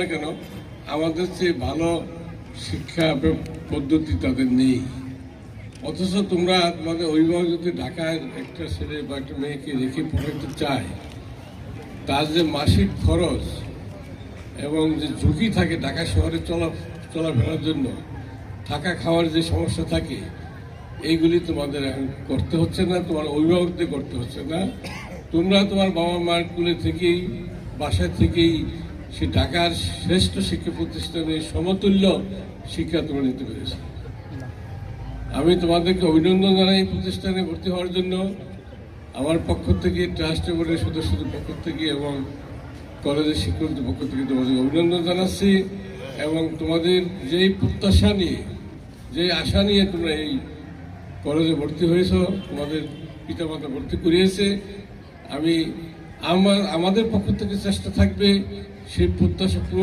না কেন, আমাদের চেয়ে ভালো শিক্ষা পদ্ধতি তাদের নেই। অথচ তোমরা তোমাদের অভিভাবক যদি ঢাকায় একটা ছেলে বা একটা মেয়েকে রেখে পড়াতে চায়, তার যে মাসিক খরচ এবং যে ঝুঁকি থাকে ঢাকা শহরে চলা চলাফেরার জন্য, থাকা খাওয়ার যে সমস্যা থাকে, এইগুলি তোমাদের এখন করতে হচ্ছে না, তোমার অভিভাবকদের করতে হচ্ছে না। তোমরা তোমার বাবা মার কুলে থেকেই বাসা থেকেই সে ঢাকার শ্রেষ্ঠ শিক্ষা প্রতিষ্ঠানে সমতুল্য শিক্ষা তোমরা নিতে পেরেছ আমি তোমাদেরকে অভিনন্দন জানাই প্রতিষ্ঠানে ভর্তি হওয়ার জন্য। আমার পক্ষ থেকে, ট্রাস্ট বোর্ডের সদস্যদের পক্ষ থেকে এবং কলেজের শিক্ষকদের পক্ষ থেকে তোমাদের অভিনন্দন জানাচ্ছি এবং তোমাদের যেই প্রত্যাশা নিয়ে যে আশা নিয়ে তোমরা এই কলেজে ভর্তি হয়েছ, তোমাদের পিতামাতা ভর্তি করিয়েছে, আমি আমার আমাদের পক্ষ থেকে চেষ্টা থাকবে সেই প্রত্যাশা